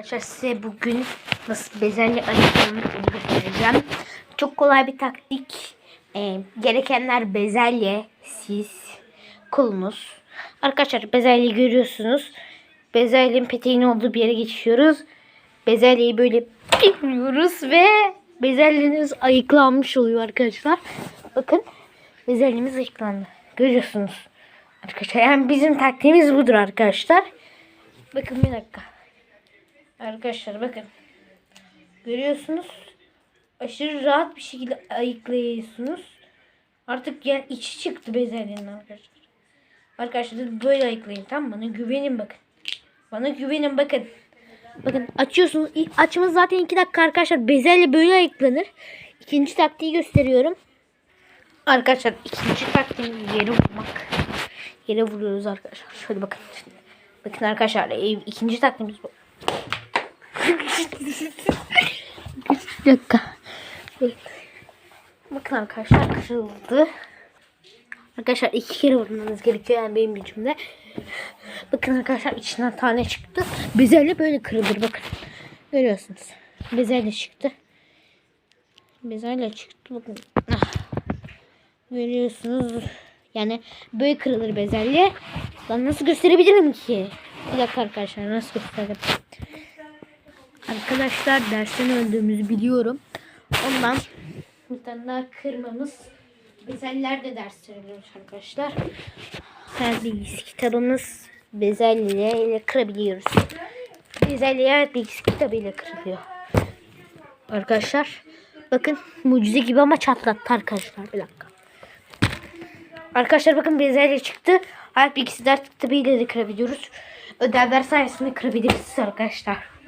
Arkadaşlar size bugün nasıl bezelye ayıklamayı göstereceğim. Çok kolay bir taktik. Ee, gerekenler bezelye, siz, kolunuz. Arkadaşlar bezelyeyi görüyorsunuz. Bezelyenin peteğinin olduğu bir yere geçiyoruz. Bezelyeyi böyle bilmiyoruz ve bezelyeniz ayıklanmış oluyor arkadaşlar. Bakın bezelyemiz ayıklandı. Görüyorsunuz. Arkadaşlar yani bizim taktiğimiz budur arkadaşlar. Bakın bir dakika. Arkadaşlar bakın. Görüyorsunuz. Aşırı rahat bir şekilde ayıklayıyorsunuz. Artık yani içi çıktı bezelyenin arkadaşlar. Arkadaşlar böyle ayıklayın tamam mı? Bana güvenin bakın. Bana güvenin bakın. Bakın açıyorsunuz. Açımız zaten 2 dakika arkadaşlar. Bezelye böyle ayıklanır. İkinci taktiği gösteriyorum. Arkadaşlar ikinci taktiğimiz yere vurmak. Yere vuruyoruz arkadaşlar. Şöyle bakın. Bakın arkadaşlar ikinci taktiğimiz bu. Bir dakika. Bakın arkadaşlar kırıldı. Arkadaşlar iki kere vurmanız gerekiyor yani benim gücümde. Bakın arkadaşlar içinden tane çıktı. Bezelye böyle kırılır bakın. Görüyorsunuz. Bezelye çıktı. Bezelye çıktı bakın. Ah. Görüyorsunuz. Yani böyle kırılır bezelye. Ben nasıl gösterebilirim ki? Bir dakika arkadaşlar nasıl gösterebilirim? Arkadaşlar dersten öldüğümüzü biliyorum. Ondan daha kırmamız. Bezeller de ders veriyoruz arkadaşlar. Her bilgisi kitabımız bezelye ile kırabiliyoruz. Bezelye bilgisi kitabıyla kırılıyor. Arkadaşlar bakın mucize gibi ama çatlattı arkadaşlar. Bir dakika. Arkadaşlar bakın bezelye çıktı. Hayat bilgisi ders kitabıyla da kırabiliyoruz. Ödevler sayesinde kırabiliriz arkadaşlar.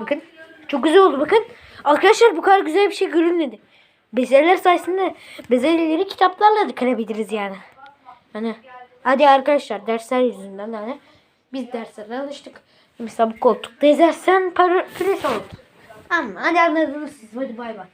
Bakın. Çok güzel oldu bakın. Arkadaşlar bu kadar güzel bir şey görülmedi. Bezelyeler sayesinde bezelyeleri kitaplarla da kırabiliriz yani. Hani hadi arkadaşlar dersler yüzünden yani biz derslere alıştık. Mesela bu koltukta ezersen para pres oldu. Ama hadi anladınız siz. Hadi bay bay.